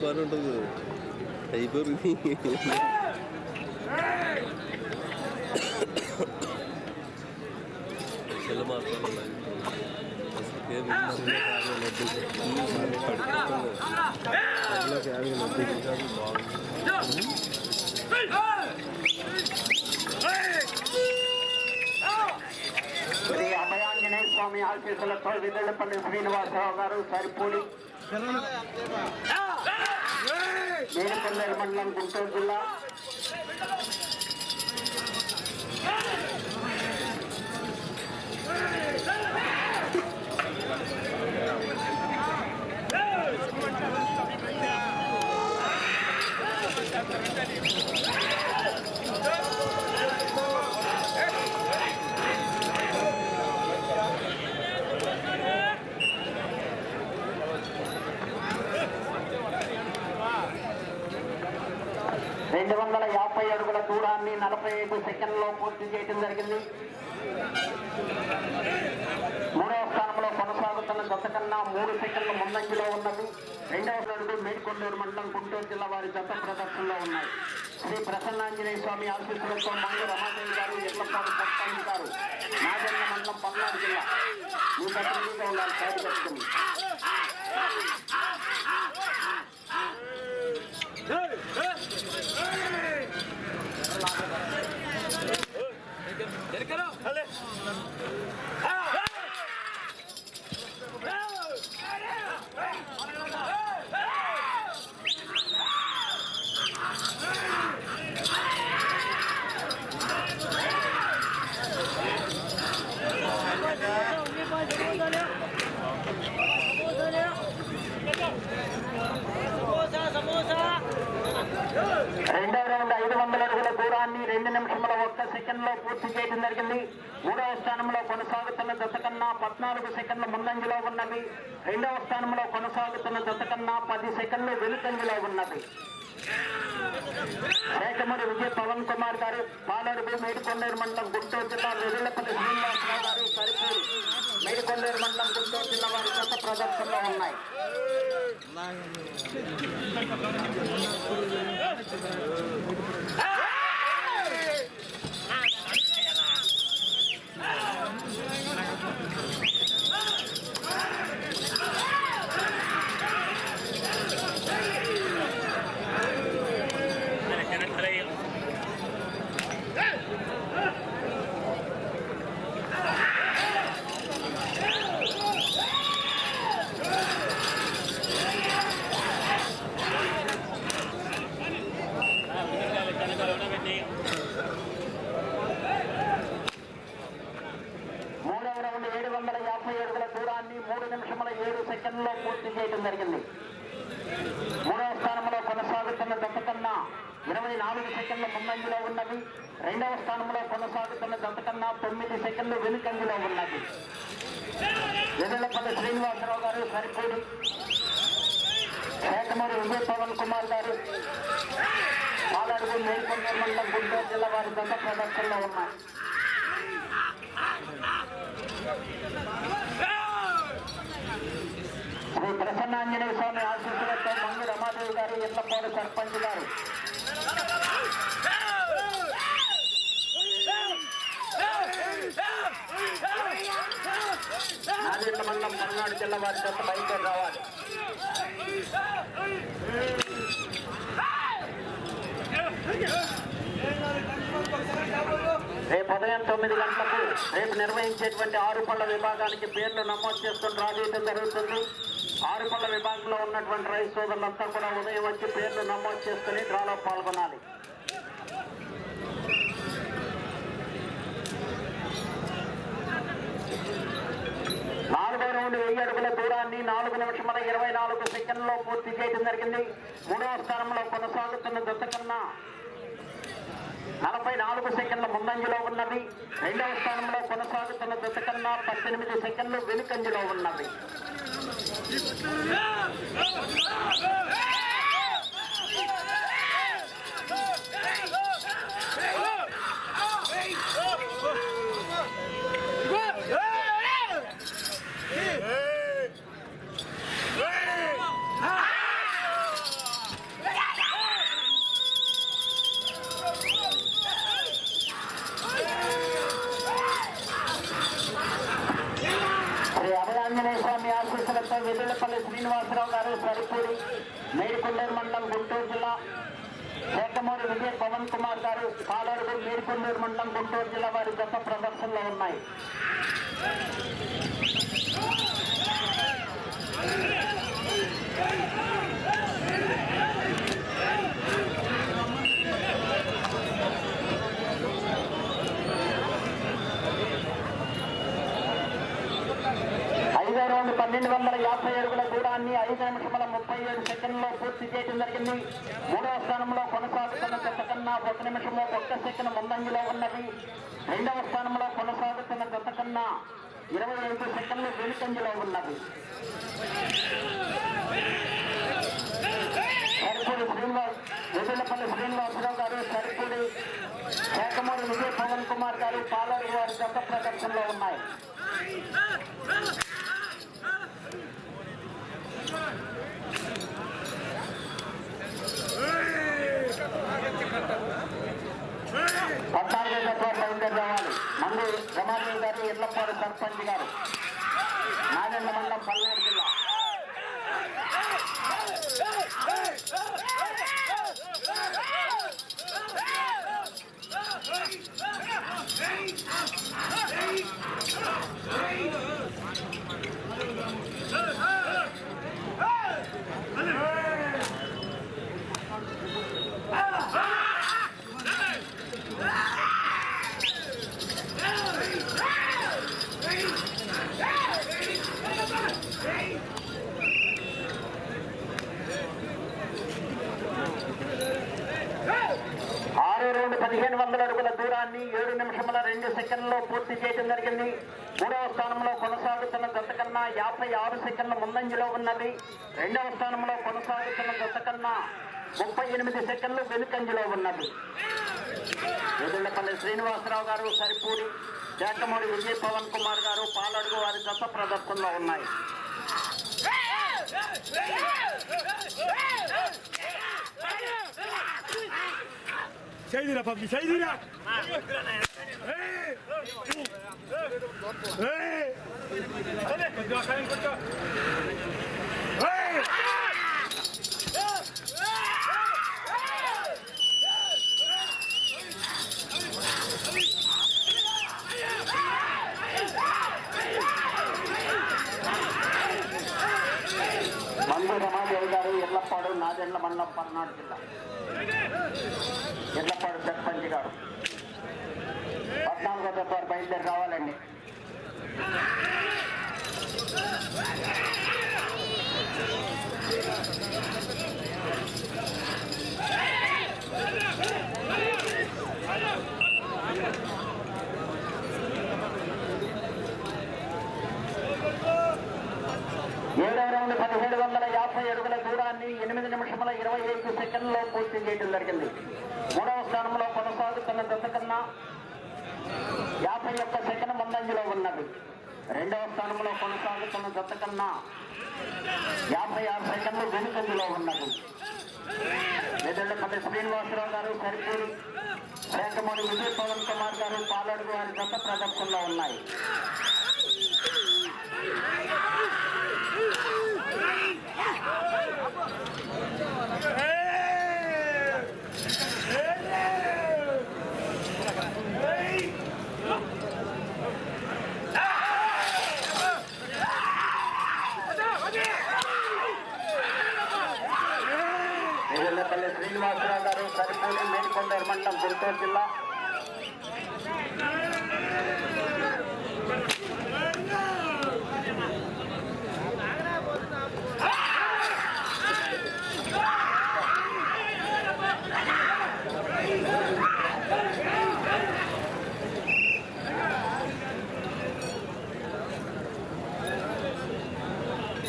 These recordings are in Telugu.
బాగానే ఉంటుంది చెల్ల శ్రీ అభయాంజనేయ స్వామి ఆశీస్సులతో విదలపల్లి శ్రీనివాసరావు గారు సరిపూడి. నేలకొండూరు మండలం గుంటూరు జిల్లా రెండు వందల యాభై అడుగుల దూరాన్ని నలభై ఐదు సెకండ్లో పూర్తి చేయడం జరిగింది మూడవ స్థానంలో కొనసాగుతున్న జత కన్నా మూడు సెకండ్ల ముందంజలో ఉన్నది రెండవ అడుగు మేడికొండూరు మండలం గుంటూరు జిల్లా వారి జత ప్రదర్శనలో ఉన్నాయి. శ్రీ ప్రసన్నాంజనేయ స్వామి ఆశీస్సులతో మంగళ రమాదేవి గారు ఎల్లపాడు సర్పంచ్ గారు నాగన్న మండలం పల్నాడు జిల్లా. మీ ప్రతినిధిగా ఉండాలి సైడ్ పెట్టుకుని రెండవ రౌండ్ ఐదు వందల అడుగుల దూరాన్ని రెండు సెకండ్లో పూర్తి చేయడం జరిగింది. మూడవ స్థానంలో కొనసాగుతున్న జత కన్నా పద్నాలుగు సెకండ్ల ముందంజలో ఉన్నవి రెండవ స్థానంలో కొనసాగుతున్న జత కన్నా పది సెకండ్లు వెనుకంజలో ఉన్నది. శేఖమూరి విజయ్ పవన్ కుమార్ గారు పాలడుగు మేడికొండూరు మండలం గుంటూరు జిల్లా వెల్లులపల్లి శ్రీనివాసరావు గారు సరిపూరి మేడికొండూరు మండలం గుంటూరు జిల్లా వారి జత ప్రదర్శనలో ఉన్నాయి మూడవ రౌండ్ ఏడు వందల యాభై అడుగుల దూరాన్ని మూడు నిమిషముల సెకండ్లో పూర్తి చేయడం జరిగింది. మూడవ స్థానంలో కొనసాగుతున్న జత ఇరవై నాలుగు సెకండ్ల ముందంజలో ఉన్నది. రెండవ స్థానంలో కొనసాగుతున్న జత తొమ్మిది సెకండ్లు వెనుకంజలో ఉన్నది. వెదలపల్లి శ్రీనివాసరావు గారు సరిపూడి శేఖమూరి విజయ్ పవన్ కుమార్ గారు పాలడుగు మేల్కొండ మండలం గుంటూరు జిల్లా వారి జత ప్రదర్శనలో ఉన్నాయి శ్రీ ప్రసన్నాంజనేయ స్వామి ఆశీస్సులతో మంగు రమాదేవి గారు ఎల్లపోడు సర్పంచ్ గారు? నాదెండ్ల మండలం పల్నాడు జిల్లా వారి చేత బయలుదేరి రావాలి. రేపు ఉదయం తొమ్మిది గంటలకు రేపు నిర్వహించేటువంటి ఆరు పళ్ళ విభాగానికి పేర్లు నమోదు చేసుకుని రాజేయడం జరుగుతుంది. ఆరు పళ్ళ విభాగంలో ఉన్నటువంటి రైతు సోదరులంతా కూడా ఉదయం వచ్చి పేర్లు నమోదు చేసుకుని డ్రాలో పాల్గొనాలి. నాలుగో రౌండ్ వెయ్యి అడుగుల దూరాన్ని నాలుగు నిమిషముల ఇరవై నాలుగు సెకండ్లో పూర్తి చేయడం జరిగింది. మూడవ స్థానంలో కొనసాగుతున్న దశ కన్నా నలభై నాలుగు సెకండ్ల ముందంజలో ఉన్నది. రెండవ స్థానంలో కొనసాగుతున్న దశకన్నా పద్దెనిమిది సెకండ్లు వెనుకంజలో చింతపల్లి శ్రీనివాసరావు గారు సరిపూడి మేడికొండూరు మండలం గుంటూరు జిల్లా. ఏకమూరి విజయ్ పవన్ కుమార్ గారు కాలరుడు మేడికొండూరు మండలం గుంటూరు జిల్లా వారి గత ప్రదర్శనలో ఉన్నాయి. యాభై అడుగుల దూరాన్ని ఐదు నిమిషముల ముప్పై ఏడు సెకండ్లో పూర్తి చేయడం జరిగింది. మూడవ స్థానంలో కొనసాగుతున్న గత కన్నా ఒక నిమిషము ఒక్క సెకండ్ ముందంజలో ఉన్నది. రెండవ స్థానంలో కొనసాగుతున్న గత కన్నా ఇరవై ఐదు సెకండ్లు వెనుకంజలో ఉన్నది. సరిపూడి శ్రీనివాస్ వెదులపల్లి శ్రీనివాసరావు గారు సరిపూడి కేకమూరి విజయ్ పవన్ కుమార్ గారు పాలరు వారి గత ప్రదర్శనలో ఉన్నాయి. పద్నాలుగు గంటల బయలుదేరి రావాలి మందు రమాదేవి గారు ఇళ్ళపాడు సర్పంచ్ గారు పదిహేను వందల అడుగుల దూరాన్ని ఏడు నిమిషముల రెండు సెకండ్లో పూర్తి చేయడం జరిగింది. మూడవ స్థానంలో కొనసాగుతున్న గత కన్నా యాభై ఆరు సెకండ్ల ముందంజలో ఉన్నది. రెండవ స్థానంలో కొనసాగుతున్న గత కన్నా ముప్పై ఎనిమిది సెకండ్లు వెనుకంజలో ఉన్నది. ఎదుళ్ళపల్లి శ్రీనివాసరావు గారు సరిపూడి చేకమూడి విజయ్ పవన్ కుమార్ గారు పాలడుగు వారి గత ప్రదర్శనలో ఉన్నాయి. Seydira PUBG, Seydira! Hey! Hey! నలభై అడుగుల దూరాన్ని ఎనిమిది నిమిషముల ఇరవై ఐదు సెకండ్లో పూర్తి చేయడం జరిగింది. మూడవ స్థానంలో కొనసాగుతున్న దశ కన్నా యాభై ఒక్క సెకండ్ ముందంజలో ఉన్నది. రెండవ స్థానంలో కొనసాగుతున్న దశ కన్నా యాభై ఆరు సెకండ్లు వెనుకంజలో ఉన్నది. వెదళ్ళపల్లి శ్రీనివాసరావు గారు సరిపూరి శేఖమూడి విజయ్ పవన్ కుమార్ గారు పాలడుగు వారి గత ప్రదర్శనలో ఉన్నాయి వెదళ్ళపల్లి శ్రీనివాసరావు గారు సరిపూడి మేడికొండూరు మండలం గుంటూరు జిల్లా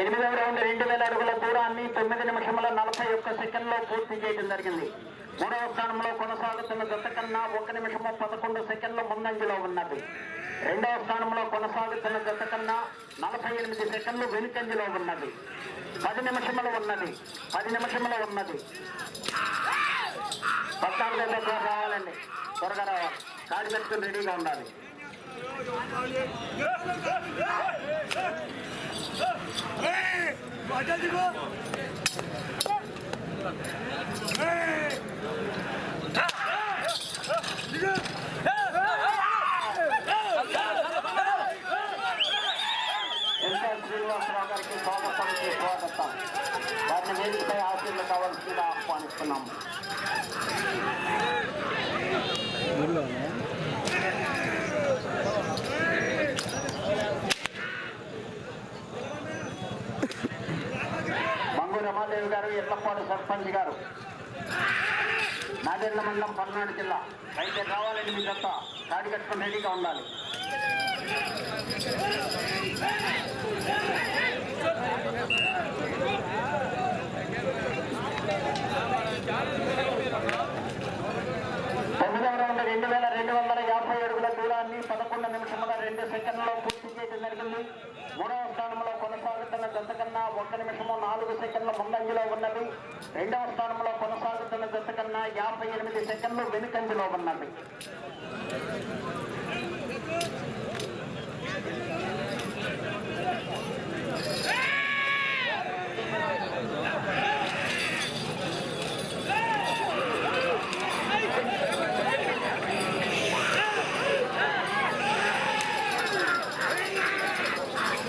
ఎనిమిదవ రౌండ్ రెండు వేల అడుగుల దూరాన్ని తొమ్మిది నిమిషముల నలభై ఒక్క సెకండ్లో పూర్తి చేయడం జరిగింది. మూడవ స్థానంలో కొనసాగుతున్న జత కన్నా ఒక నిమిషము పదకొండు సెకండ్ల ముందంజలో ఉన్నది. రెండవ స్థానంలో కొనసాగుతున్న జత కన్నా నలభై ఎనిమిది సెకండ్లు వెనుకంజలో ఉన్నది. పది నిమిషములు ఉన్నది. పది నిమిషములు ఉన్నది. పద్నాలుగు రావాలండి. త్వరగా రావాలి. కాడి పెట్టుకుని రెడీగా ఉండాలి. えー、私も。రౌండ్ రెండు వేల రెండు వందల యాభై అడుగుల దూరాన్ని పదకొండు నిమిషముల రెండు సెకండ్లలో పూర్తి చేయడం జరిగింది. మూడవ స్థానంలో కొనసాగుతున్న జత కన్నా ఒక్క నిమిషము నాలుగు సెకండ్ల ముందంజలో ఉన్నది. రెండవ స్థానంలో కొనసాగుతున్న జత కన్నా యాభై ఎనిమిది సెకండ్లు వెనుకంజలో ఉన్నది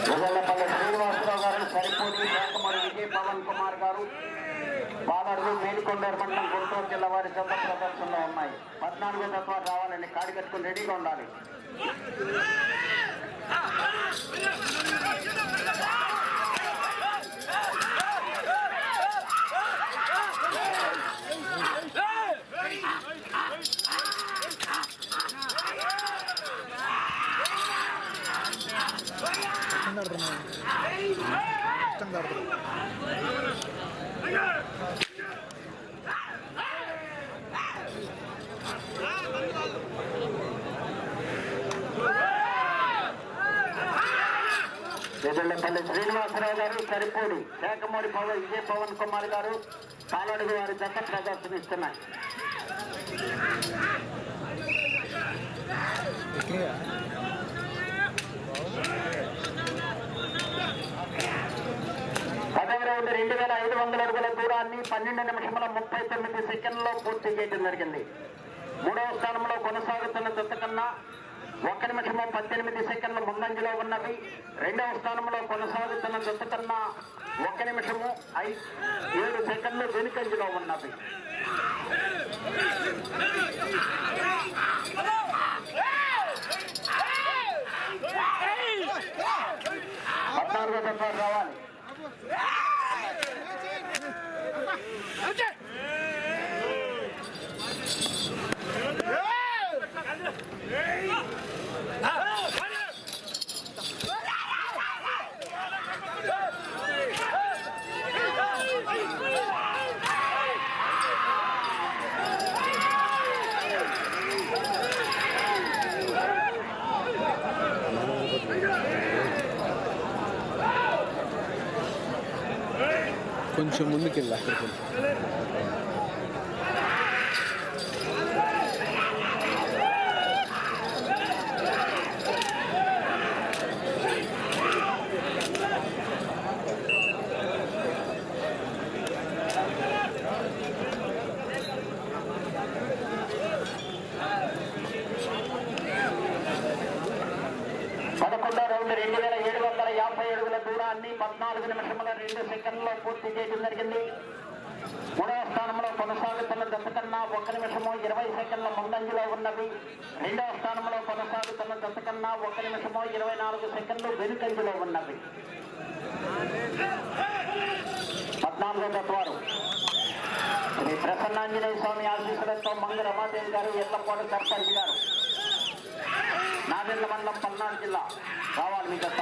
ఉగల్లపల్లి శ్రీనివాసరావు గారు సరిపోటి శాఖమూరి విజయ్ పవన్ కుమార్ గారు బాలర్లు మేలుకొండూరు మండలం గుంటూరు జిల్లా వారి జత ప్రదర్శనలో ఉన్నాయి. పద్నాలుగో తత్వాలు రావాలని కాడి కట్టుకుని రెడీగా ఉండాలి. ఎదుళ్ళపల్లి శ్రీనివాసరావు గారు సరిపూడి. శాఖమూరి పవన్ విజయ్ పవన్ కుమార్ గారు కాలడుగు వారి జత ప్రదర్శనిస్తున్నాయి. పదవ రౌండ్ రెండు వేల ఐదు వందల అడుగుల దూరాన్ని పన్నెండు నిమిషముల ముప్పై తొమ్మిది సెకండ్లో పూర్తి చేయడం జరిగింది. మూడవ స్థానంలో కొనసాగుతున్న జత కన్నా ఒక నిమిషము పద్దెనిమిది సెకండ్ల ముందంజలో ఉన్నవి రెండవ స్థానంలో కొనసాగుతున్న జత కన్నా ఒక్క నిమిషము ఐ ఏడు సెకండ్లు వెనుకంజలో ఉన్నవి పద్నాలుగో రావాలి కొంచెం ముందుకెళ్ళి అక్కడికి వందల అడుగుల దూరాన్ని పద్నాలుగు నిమిషముల రెండు సెకండ్లో పూర్తి చేయడం జరిగింది. మూడవ స్థానంలో కొనసాగుతున్న దశకన్నా కన్నా ఒక నిమిషము ఇరవై సెకండ్ల ముందంజలో ఉన్నది. రెండవ స్థానంలో కొనసాగుతున్న జత కన్నా ఒక నిమిషము ఇరవై నాలుగు సెకండ్లు వెనుకంజలో ఉన్నది. పద్నాలుగో తత్వారు శ్రీ ప్రసన్నాంజనేయ స్వామి ఆశీస్సులతో మంగ రమాదేవి గారు ఎల్లపాడు సర్పంచ్ గారు నాగేంద్ర మండలం పల్నాడు జిల్లా రావాలి మీ జత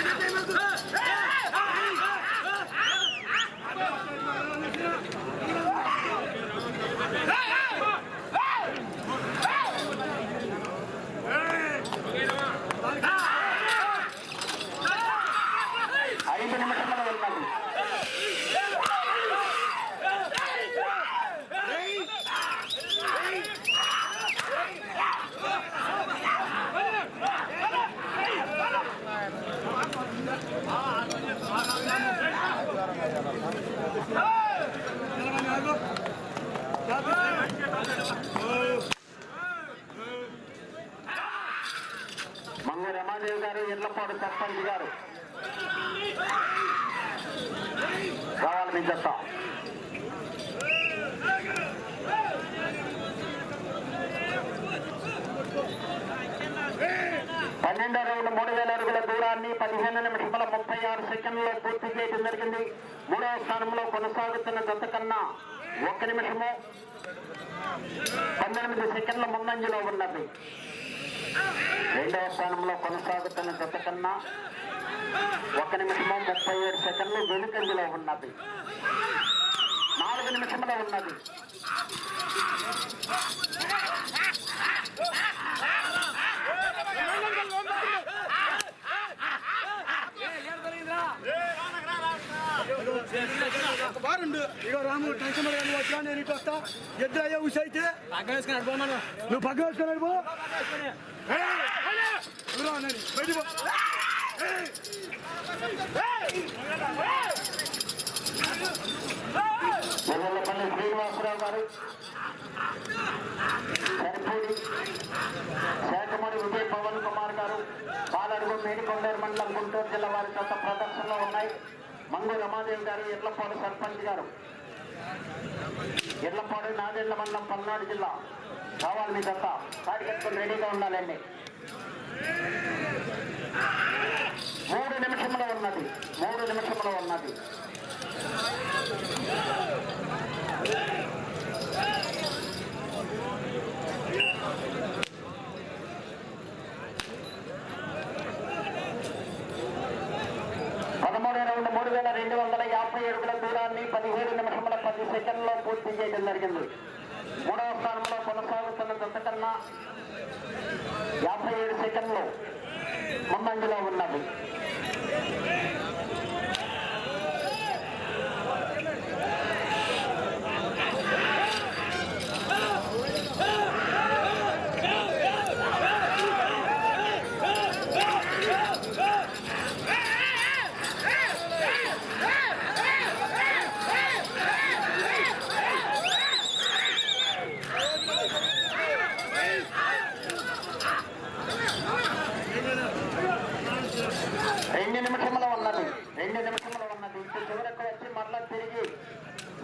మహాదేవ్ గారు ఎల్లపాడు సర్పంచ్ గారు. రావాలి మీ చెప్తా. పన్నెండు రెండు మూడు వేల అరుగుల దూరాన్ని పదిహేను నిమిషముల ముప్పై ఆరు సెకండ్లో పూర్తి చేయడం జరిగింది. మూడవ స్థానంలో కొనసాగుతున్న జత కన్నా ఒక్క నిమిషము పంతొమ్మిది సెకండ్ల ముందంజలో ఉన్నది. రెండవ స్థానంలో కొనసాగుతున్న జత కన్నా ఒక నిమిషము ముప్పై ఏడు సెకండ్లు వెనుకంజలో ఉన్నది. నాలుగు నిమిషంలో ఉన్నది. ఇగో రాము టెన్షన్ పడగానే వచ్చా నేను ఇటు వస్తా ఎద్దు అయ్యా ఉష అయితే నువ్వు పక్క వేసుకున్నాడు పో ఏయ్! నువ్వు రా నాని, బయటికి పో. ఏయ్! వెల్లపల్లి శ్రీనివాసరావు గారు సరిపూడి శాఖమూడి విజయ్ పవన్ కుమార్ గారు పాలడుగు మేడికొండూరు మండలం గుంటూరు జిల్లా వారి చెత్త ప్రదర్శనలో ఉన్నాయి మంగు రమాదేవి గారు ఎర్లపాడు సర్పంచ్ గారు. ఎర్లపాడు నాదెండ్ల మండలం పల్నాడు జిల్లా. కావాలి మీ చెత్త కాడి రెడీగా ఉండాలండి. మూడు నిమిషంలో ఉన్నది. మూడు నిమిషంలో ఉన్నది పదమూడు రౌండ్ మూడు వేల రెండు వందల యాభై అడుగుల దూరాన్ని పదిహేడు నిమిషముల పది సెకండ్లో పూర్తి చేయడం జరిగింది. మూడవ స్థానంలో కొనసాగుతున్న జత యాభై ఏడు సెకండ్లు ముందంజలో ఉన్నది. రెండు నిమిషంలో ఉన్నది. రెండు నిమిషంలో ఉన్నది. ఇంటి చివరకు వచ్చి మరలా తిరిగి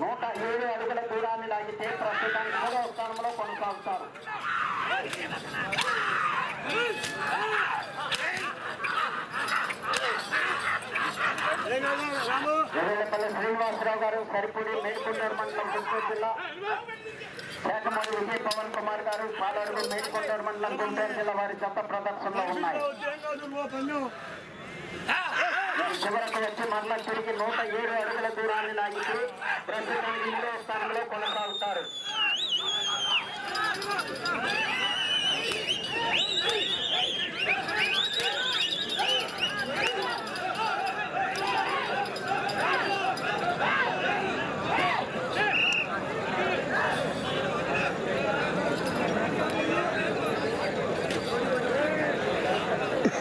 నూట ఏడు అడుగుల దూరాన్ని లాగితే ప్రస్తుతానికి మూడవ స్థానంలో కొనసాగుతారు. ఏం ఎర్రపల్లి శ్రీనివాసరావు గారు సరిపూడి మేడికొండూరు మండలం గుంటూరు జిల్లా. శాఖమూడి విజయ్ పవన్ కుమార్ గారు పాలడుగు మేడికొండూరు మండలం గుంటూరు జిల్లా వారి చెత్త ప్రదర్శనలో ఉన్నాయి. చివరకు వచ్చి మరలా తిరిగి నూట ఏడు అడుగుల దూరాన్ని లాగితే ప్రస్తుతానికి మూడవ స్థానంలో కొనసాగుతారు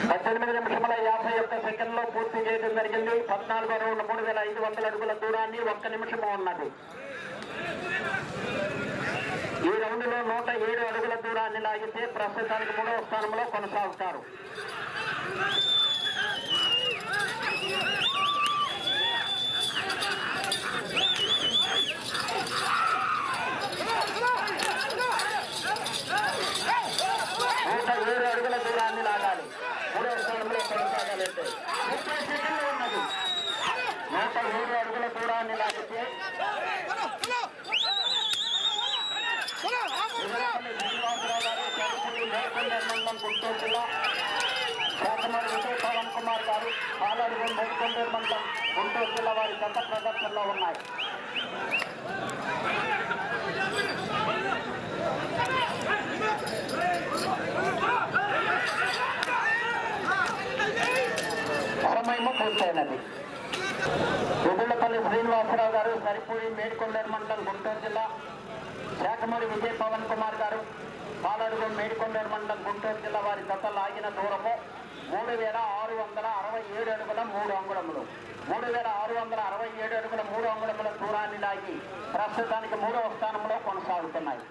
పద్దెనిమిది నిమిషముల యాభై ఒక్క సెకండ్లో పూర్తి చేయడం జరిగింది పద్నాలుగో రౌండ్ మూడు వేల ఐదు వందల కానీ ఒక్క నిమిషము ఉన్నది. ఈ రౌండ్లో నూట ఏడు అడుగుల దూరాన్ని లాగితే ప్రస్తుతానికి మూడవ స్థానంలో కొనసాగుతారు నూట ఏడు అడుగుల దూరాన్ని లాగాలి మూడవ స్థానంలో కొనసాగాలంటే ముప్పై సెకండ్లు ఉన్నది నూట ఏడు అడుగుల దూరాన్ని లాగితే విజయపల్లి శ్రీనివాసరావు గారు చదువుకుని మేల్కొండ మండలం గుంటూరు జిల్లా శాసనసభ విజయ్ పవన్ కుమార్ గారు పాలడుగు మేల్కొండూరు మండలం గుంటూరు జిల్లా వారి గత ప్రదర్శనలో ఉన్నాయి సమయము పూర్తయినది శ్రీనివాసరావు గారు సరిపూడి మేడికొండేరు మండలం గుంటూరు జిల్లా శాఖమూరి విజయ్ పవన్ కుమార్ గారు పాలడుగు మేడికొండేరు మండలం గుంటూరు జిల్లా వారి గత లాగిన దూరము మూడు వేల ఆరు వందల అరవై ఏడు అడుగుల మూడు అంగుళములు. మూడు వేల ఆరు వందల అరవై ఏడు అడుగుల మూడు అంగుళముల దూరాన్ని లాగి ప్రస్తుతానికి మూడవ స్థానంలో కొనసాగుతున్నాయి.